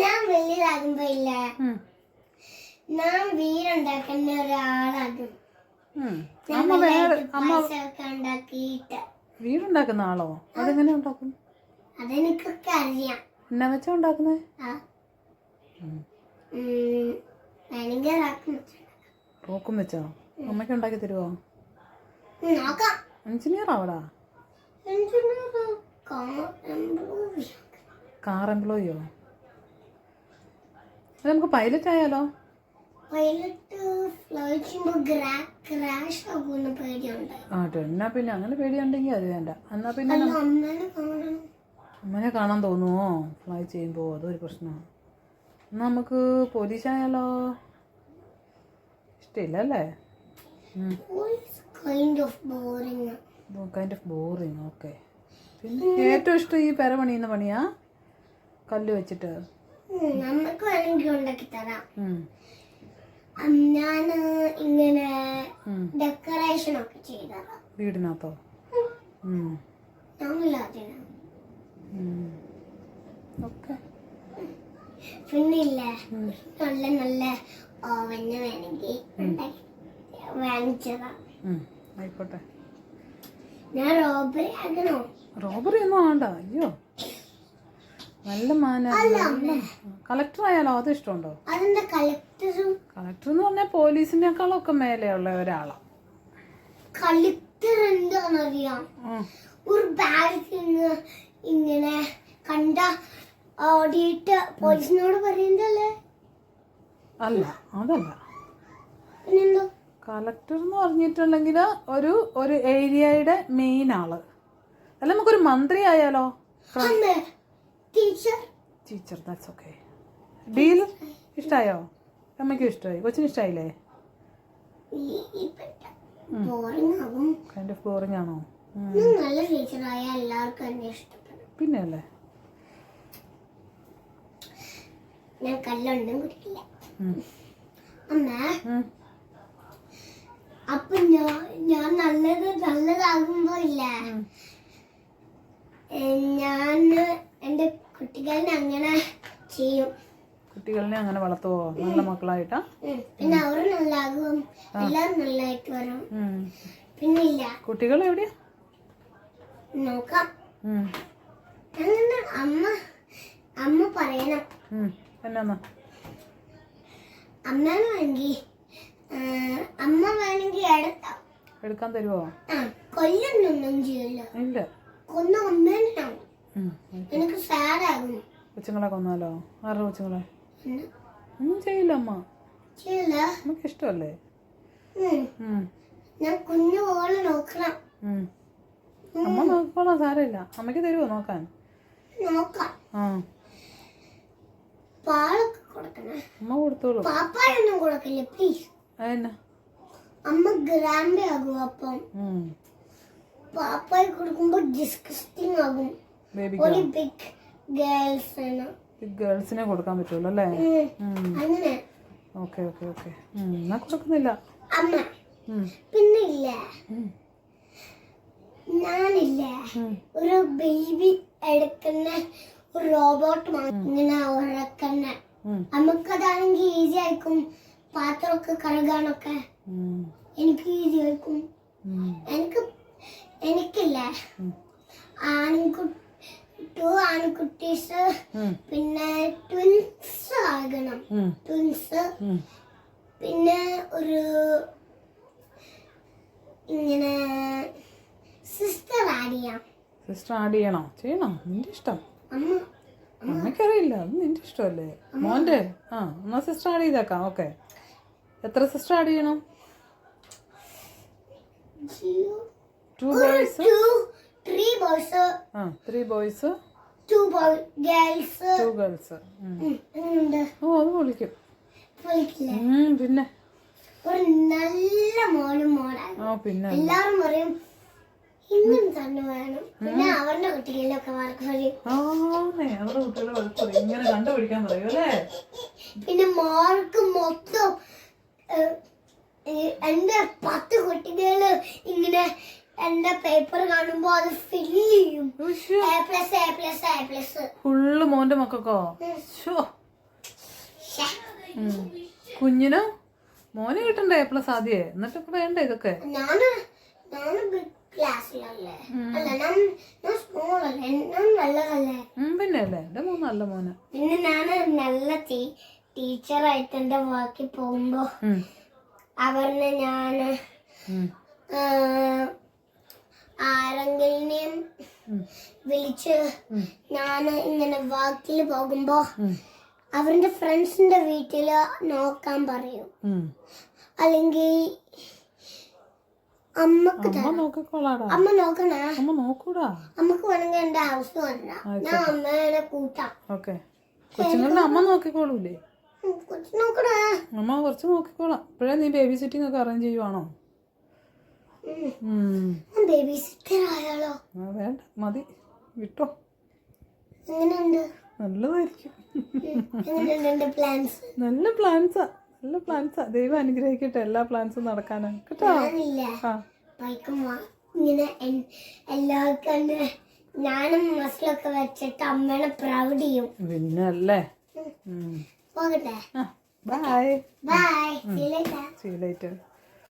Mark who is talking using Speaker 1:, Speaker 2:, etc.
Speaker 1: ഞാൻ വലിയതാകുമ്പോ ഇല്ല ഞാൻ വീടുണ്ടാക്കുന്ന ഒരാളാകും
Speaker 2: അമ്മ വേറെ അമ്മ
Speaker 1: ഉണ്ടാക്കിയിട്ട്.
Speaker 2: വീടുണ്ടാക്കുന്ന ആളോ? അതെങ്ങനെ ഉണ്ടാക്കും?
Speaker 1: അതെനിക്കൊക്കെ അറിയാം.
Speaker 2: എന്നാ വെച്ചാ ഉണ്ടാക്കുന്നേ. റോക്കും വെച്ചോ? അമ്മയ്ക്ക് ഉണ്ടാക്കി
Speaker 1: തരുവോ?
Speaker 2: എഞ്ചിനീയർ ആവടാ.
Speaker 1: എഞ്ചിനീയർ?
Speaker 2: കാർ എംപ്ലോയിയോ അത് നമുക്ക് പൈലറ്റ് ആയാലോ?
Speaker 1: പൈലറ്റ് ഫ്ലൈ ചെയ്യുമ്പോ ക്രാഷ് ആകുന്ന പേടിയുണ്ട്.
Speaker 2: ആ എന്നാ പിന്നെ അങ്ങനെ പേടിയുണ്ടെങ്കിൽ അത് വേണ്ട. എന്നാ പിന്നെ
Speaker 1: അമ്മനെ
Speaker 2: കാണാൻ തോന്നുമോ ഫ്ലൈ ചെയ്യുമ്പോൾ അതൊരു പ്രശ്നമാണ് എന്നാ നമുക്ക് പോലീസായാലോ ഇഷ്ടമില്ല അല്ലേ
Speaker 1: kind of boring
Speaker 2: kind of boring okay പിന്നെ ഏറ്റവും ഇഷ്ടം ഈ പെര പണിയുന്ന പണിയാ? കല്ല് വെച്ചിട്ട്?
Speaker 1: നമുക്ക് വേണമെങ്കിൽ ഉണ്ടാക്കി തരാം. ഞാൻ ഇങ്ങനെ ഡെക്കറേഷൻ ഒക്കെ ചെയ്തതാ
Speaker 2: വീടിനകത്തോ?
Speaker 1: പിന്നില്ലേ? നല്ല നല്ല ഓവന് വേണമെങ്കിൽ വാങ്ങിച്ചതാ
Speaker 2: ആയിക്കോട്ടെ.
Speaker 1: ഞാൻ റോബറി ആകണോ
Speaker 2: റോബറി ഒന്നും ആണ്ട അയ്യോ. നല്ല മാന കളക്ടർ ആയാലോ അത് ഇഷ്ടമുണ്ടോ? കളക്ടർ എന്ന് പറഞ്ഞാൽ പോലീസിനേക്കാളൊക്കെ മേലെയുള്ള ഒരാളാ.
Speaker 1: കളക്ടർ എന്താണെന്നറിയാം
Speaker 2: ഉം.
Speaker 1: ഒരു ബാഗ് ഇങ്ങനെ കണ്ട ഓടിയിട്ട് പോലീസിനോട് പറയുന്നല്ലേ
Speaker 2: അല്ല അതല്ല. കളക്ടർ എന്ന് പറഞ്ഞിട്ടുണ്ടെങ്കിൽ ഒരു ഒരു ഏരിയയുടെ മെയിൻ ആൾ. അല്ല നമുക്കൊരു മന്ത്രി ആയാലോ
Speaker 1: ടീച്ചർ?
Speaker 2: ദാറ്റ്സ് ഓക്കെ ഡീൽ ഇഷ്ടമായോ അമ്മയ്ക്കും ഇഷ്ടമായി കൊച്ചിന് ഇഷ്ടമായില്ലേ കൈൻഡ് ഓഫ് ബോറിംഗ് ആണോ?
Speaker 1: നല്ല ടീച്ചറായ എല്ലാവർക്കും എന്നെ ഇഷ്ടപ്പെടും.
Speaker 2: പിന്നെ അല്ലേ
Speaker 1: ഞാൻ കല്ലൊന്നും കുടിക്കില്ല. അമ്മ അപ്പൊ ഞാൻ ഞാൻ നല്ലത് നല്ലതാകുമ്പോ ഇല്ല? ഞാൻ എന്റെ കുട്ടികളെ അങ്ങനെ ചെയ്യും.
Speaker 2: കുട്ടികളിനെ അങ്ങനെ വളർത്തുവോ? നല്ല മക്കളായിട്ടാ?
Speaker 1: പിന്നെ അവർ നല്ലാകും എല്ലാവരും നല്ലതായിട്ട് വരും. പിന്നില്ല.
Speaker 2: കുട്ടികൾ എവിടെയാ?
Speaker 1: നോക്കാം. അമ്മ അമ്മ പറയണം.
Speaker 2: ഉം. എന്നാന്നാ?
Speaker 1: അമ്മ വേണമെങ്കിൽ അമ്മ വേണമെങ്കിൽ എടുക്കാം.
Speaker 2: എടുക്കാൻ
Speaker 1: തരുവോ? കൊല്ലൊന്നും ചെയ്യില്ല.
Speaker 2: ഇല്ല.
Speaker 1: കൊന്ന അമ്മേനാവും. എനിക്ക് സാഡാകും
Speaker 2: കൊച്ചുങ്ങളെ കൊന്നാലോ? ആരുടെ കൊച്ചുങ്ങളെ? ഒന്നും ചെയ്യില്ല അമ്മ. നമുക്ക് ഇഷ്ടമല്ലേ.
Speaker 1: ഞാൻ കുഞ്ഞു പോലെ നോക്കണം.
Speaker 2: അമ്മ നോക്കോളാം സാരമില്ല. അമ്മയ്ക്ക് തരുവോ നോക്കാൻ?
Speaker 1: നോക്കാം.
Speaker 2: ആ.
Speaker 1: പാലൊക്കെ കൊടുക്കണേ.
Speaker 2: അമ്മ കൊടുത്തോളൂ.
Speaker 1: പാപ്പായൊന്നും കൊടുക്കില്ല പ്ലീസ്
Speaker 2: അതെന്നാ?
Speaker 1: അമ്മ ഗ്രാൻഡ് ആകും അപ്പം പാപ്പായി കൊടുക്കുമ്പോ ഡിസ്കസ്റ്റിംഗ് ആകും.
Speaker 2: ബേബി ഗേൾസിനെ കൊടുക്കാൻ പറ്റുള്ളൂ അല്ലേ? Okay okay okay. എന്നാ കൊടുക്കുന്നില്ല. പിന്നില്ല?
Speaker 1: ഞാനില്ല. ഒരു ബേബി എടുക്കുന്ന ഒരു റോബോട്ട് ഇങ്ങനെ ഉറക്കുന്ന. നമുക്കതാണെങ്കിൽ ഈസി ആയിരിക്കും. പാത്രമൊക്കെ കഴുകാനൊക്കെ. എനിക്ക് ഈസി ആയിരിക്കും. എനിക്ക് എനിക്കില്ല?
Speaker 2: ഉം.
Speaker 1: ടു ആൺകുട്ടീസ്. പിന്നെ ട്വിൻസ് ആകണം. ട്വിൻസ് പിന്നെ ഒരു ഇങ്ങനെ സിസ്റ്റർ ആഡ് ചെയ്യാം.
Speaker 2: സിസ്റ്റർ ആഡ് ചെയ്യണോ? ചെയ്യണോ. നിന്റെ ഇഷ്ടം.
Speaker 1: അമ്മ
Speaker 2: അമ്മയ്ക്കറിയില്ല. അത് നിന്റെ ഇഷ്ടമല്ലേ? മോന്റെ ആ എന്നാ സിസ്റ്റർ ആഡ് ചെയ്തേക്കാം. ഓക്കെ എത്ര സിസ്റ്റർ ആഡ് ചെയ്യണം? ടു ബോയ്സ്
Speaker 1: ബോയ്സ്
Speaker 2: ആ three boys
Speaker 1: two boy girls
Speaker 2: two girls ഓ അത് വിളിക്കും പിന്നെ?
Speaker 1: ഒരു നല്ല മോനും മോളാണ്
Speaker 2: ആ പിന്നെ
Speaker 1: എല്ലാവരും പറയും ഇന്നും തന്നെ വേണം. പിന്നെ അവരുടെ കുട്ടികളിലൊക്കെ പറയും
Speaker 2: അവരുടെ കുട്ടികളെ ഇങ്ങനെ കണ്ടുപിടിക്കാൻ പറയും അല്ലേ?
Speaker 1: പിന്നെ മാർക്ക് മൊത്തം എന്റെ പത്ത് കുട്ടികൾ ഇങ്ങനെ എന്റെ പേപ്പർ കാണുമ്പോ അത് ഫില്ല് ചെയ്യും. A plus A plus A plus
Speaker 2: full മോന്റെ മക്കൾക്കോ? കുഞ്ഞിനു? മോന് കിട്ടണ്ടേ പ്ലസ് ആദ്യേ? എന്നിട്ട് ഇപ്പൊ വേണ്ട ഇതൊക്കെ? പിന്നെ അല്ലേ എന്റെ മോൻ നല്ല മോന്.
Speaker 1: പിന്നെ ഞാൻ നല്ല ടീച്ചറായിട്ട് എന്റെ വാക്കി പോകുമ്പോ
Speaker 2: അവരുടെ
Speaker 1: ഞാൻ ആരെങ്കിലും വിളിച്ച് ഞാൻ ഇങ്ങനെ വാക്കിൽ പോകുമ്പോ അവരുടെ ഫ്രണ്ട്സിന്റെ വീട്ടിൽ നോക്കാൻ പറയും. അല്ലെങ്കിൽ അമ്മയ്ക്ക്
Speaker 2: അമ്മ
Speaker 1: നോക്കണേ?
Speaker 2: അമ്മ നോക്കൂടാ.
Speaker 1: അമ്മയ്ക്ക് വേണമെങ്കിൽ എന്റെ ഹൗസ് വേണ്ട ഞാൻ അമ്മേനെ കൂട്ടാം.
Speaker 2: കൊച്ചുങ്ങളുടെ അമ്മ നോക്കിക്കോളൂലേ?
Speaker 1: കൊച്ചു നോക്കണേ
Speaker 2: അമ്മ കുറച്ച് നോക്കിക്കോളാം. ഇപ്പോഴേ നീ ബേബി സിറ്റിംഗ് ഒക്കെ അറേഞ്ച് ചെയ്യുവാണോ?
Speaker 1: ബേബി ആയാലോ?
Speaker 2: വേണ്ട മതി. വിട്ടോ.
Speaker 1: എങ്ങനെയുണ്ട്?
Speaker 2: നല്ലതായിരിക്കും. നല്ല പ്ലാൻസാ നല്ല പ്ലാൻസാ ദൈവം അനുഗ്രഹിക്കട്ടെ എല്ലാ പ്ലാൻസും നടക്കാനാണ്. കേട്ടോ?
Speaker 1: ഇങ്ങനെ എല്ലാവർക്കും ഞാനും മസിലൊക്കെ വെച്ചിട്ട് അമ്മേനെ പ്രൗഡ് ചെയ്യും.
Speaker 2: പിന്നെ അല്ലേ.
Speaker 1: പോകട്ടെ?
Speaker 2: Bye
Speaker 1: bye
Speaker 2: see lighter